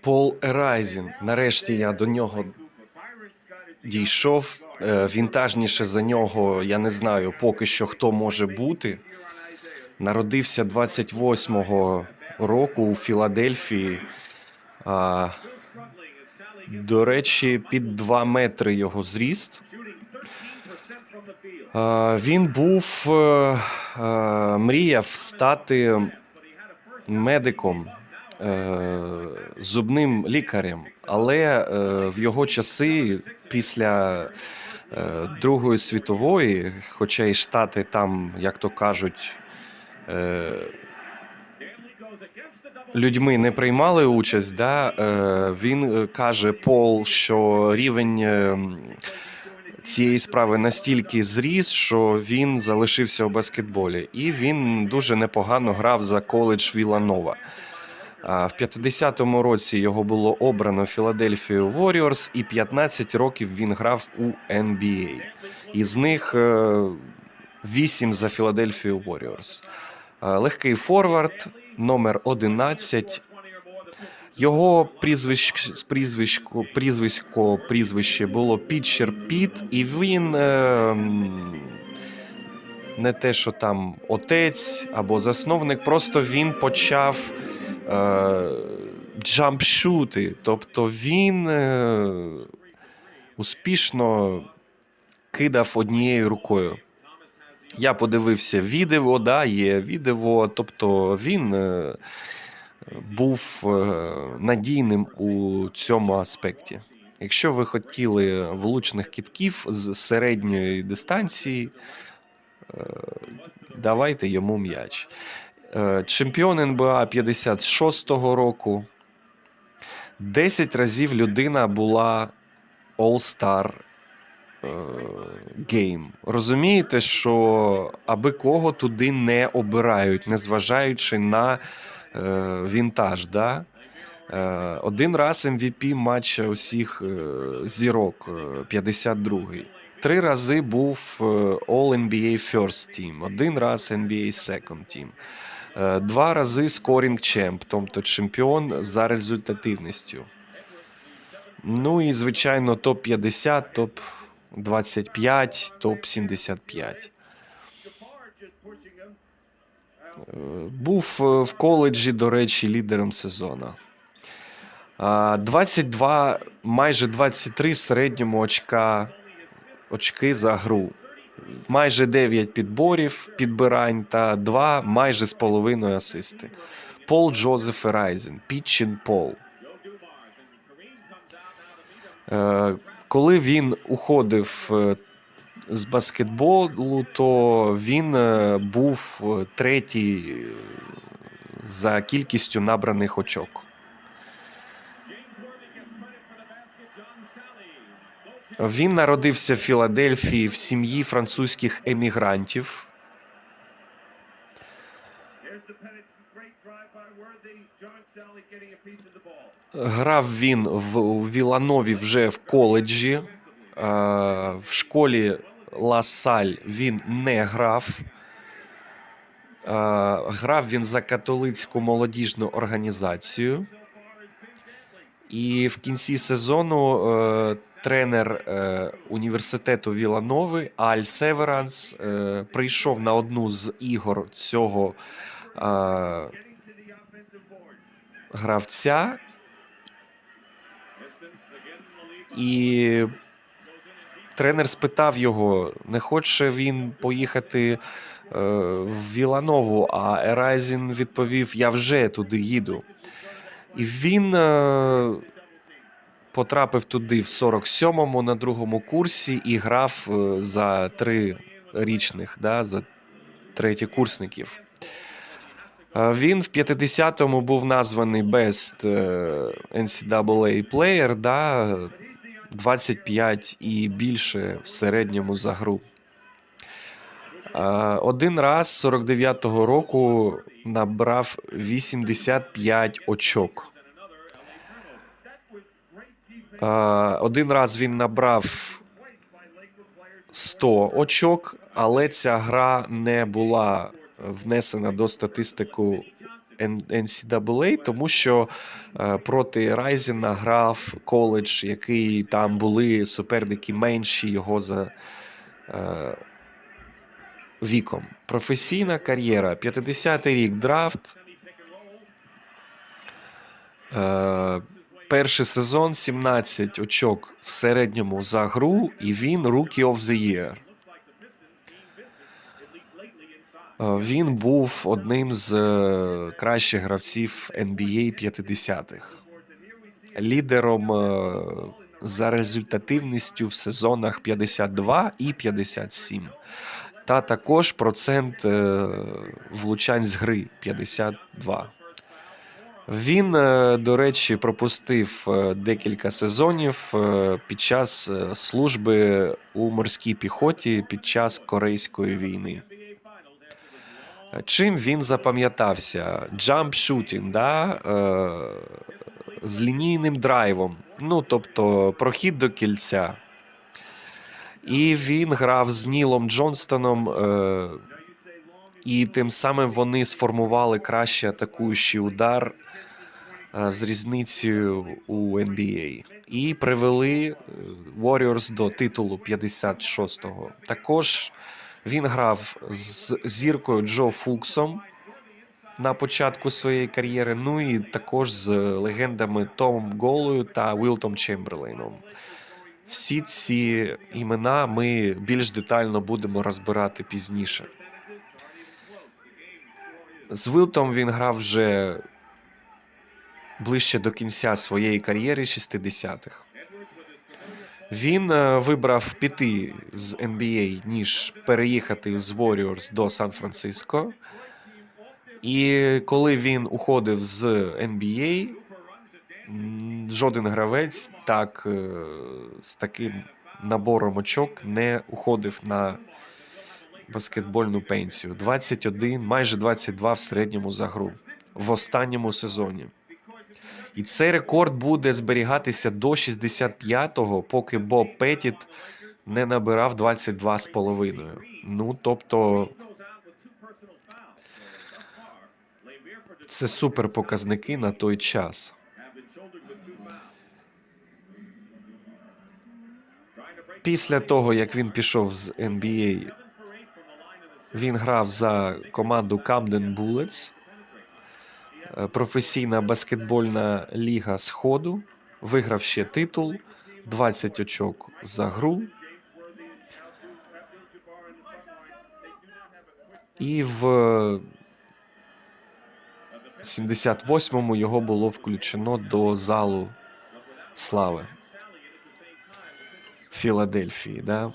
Пол Ерайзін. Нарешті я до нього дійшов. Е, Вінтажніше за нього я не знаю поки що хто може бути. Народився 28-го року у Філадельфії. А, до речі, під 2 метри його зріст. Він був е, е, мріяв стати медиком, зубним лікарем, але е, в його часи після е, Другої світової, хоча і Штати там, як то кажуть, е, людьми не приймали участь, да, е, він е, каже Пол, що рівень. е, Цієї справи настільки зріс, що він залишився у баскетболі, і він дуже непогано грав за коледж Віланова. В 50-му році його було обрано Філадельфію Warriors, і 15 років він грав у NBA. Із них 8 за Філадельфію Warriors. Легкий форвард, номер 11. Його прізвищ, прізвисько, прізвисько, прізвище було Пітчер Піт, і він е, не те, що там отець або засновник, просто він почав е, джампшути. Тобто він е, успішно кидав однією рукою. Я подивився відео, да, є відео, тобто він. Е, був е, надійним у цьому аспекті. Якщо ви хотіли влучних кітків з середньої дистанції, е, давайте йому м'яч. Е, Чемпіон НБА 56-го року. 10 разів людина була All-Star е, Game. Розумієте, що аби кого туди не обирають, незважаючи на е, вінтаж. Да? Е, один раз MVP матча усіх е, зірок, е, 52-й. Три рази був е, All-NBA First Team, один раз NBA Second Team. Е, Два рази Scoring Champ, тобто чемпіон за результативністю. Ну і, звичайно, топ-50, топ-25, топ-75. Е, Був е, в коледжі, до речі, лідером сезону. А, 22, майже 23 в середньому очка, очки за гру. Майже 9 підборів, підбирань та 2 майже з половиною асисти. Пол Джозеф Райзен, Пітчин Пол. Е, Коли він уходив е, з баскетболу, то він е, був третій за кількістю набраних очок. Він народився в Філадельфії в сім'ї французьких емігрантів. Грав він в Віланові вже в коледжі. Е, В школі Ла Саль він не грав. Е, Грав він за католицьку молодіжну організацію. І в кінці сезону е, тренер е, університету Віланови Аль Северанс е, прийшов на одну з ігор цього е, гравця І тренер спитав його, не хоче він поїхати е, в Віланову, а Ерайзін відповів: Я вже туди їду. І він е, потрапив туди в 47-му на другому курсі і грав е, за трирічних, да, за третєкурсників. Е, Він в 50-му був названий Best е, NCAA Player, да, 25 і більше в середньому за гру. Е, Один раз 49-го року набрав 85 очок. Е, Один раз він набрав 100 очок, але ця гра не була внесена до статистику NCAA, тому що е, проти Райзена грав коледж, який там були суперники менші його за віком. Професійна кар'єра. 50-й рік драфт. Е, перший сезон 17 очок в середньому за гру, і він Rookie of the Year. Е, Він був одним з е, кращих гравців NBA 50-х. Лідером е, за результативністю в сезонах 52 і 57. Та також процент е, влучань з гри 52. Він, е, до речі, пропустив е, декілька сезонів під час служби у морській піхоті під час Корейської війни. Чим він запам'ятався? Shooting, да? з лінійним драйвом, ну тобто прохід до кільця. І він грав з Нілом Джонстоном, е, і тим самим вони сформували краще атакуючий удар е, з різницею у NBA. І привели е, Warriors до титулу 56-го. Також він грав з зіркою Джо Фуксом на початку своєї кар'єри. Ну і також з легендами Томом Голою та Вілтом Чемберлейном. Всі ці імена ми більш детально будемо розбирати пізніше. З Вілтом він грав вже ближче до кінця своєї кар'єри 60-х. Він е, вибрав піти з NBA, ніж переїхати з Warriors до Сан-Франциско. І коли він уходив з NBA, жоден гравець так е, з таким набором очок не уходив на баскетбольну пенсію. 21, майже 22 в середньому за гру в останньому сезоні. І цей рекорд буде зберігатися до 65-го, поки Боб Петіт не набирав 22,5. Ну, тобто, це супер показники на той час. Після того, як він пішов з NBA, він грав за команду Camden Bullets, е, професійна баскетбольна ліга Сходу. Виграв ще титул, 20 очок за гру. І в 78-му його було включено до залу слави Філадельфії. Да?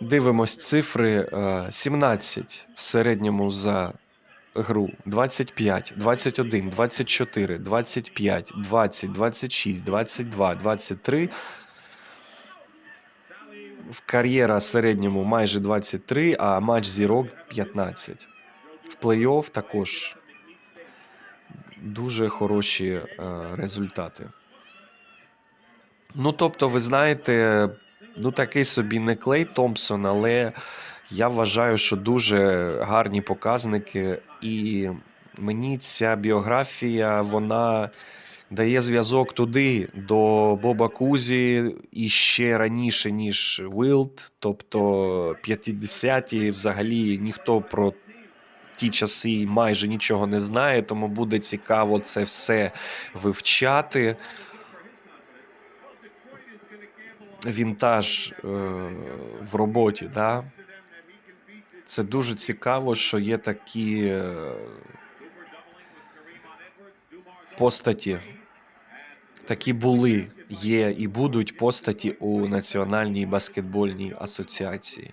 Дивимось цифри е, 17 в середньому за гру, 25, 21, 24, 25, 20, 26, 22, 23. В кар'єра в середньому майже 23, а матч зірок 15. В плей-офф також дуже хороші е, результати. Ну, тобто, ви знаєте, ну такий собі не Клей Томпсон, але я вважаю, що дуже гарні показники, і мені ця біографія вона дає зв'язок туди до Боба Кузі і ще раніше, ніж Вілд, тобто 50-ті взагалі ніхто про ті часи майже нічого не знає, тому буде цікаво це все вивчати. Вінтаж е, в роботі, да? Це дуже цікаво, що є такі е, постаті, такі були, є і будуть постаті у Національній баскетбольній асоціації.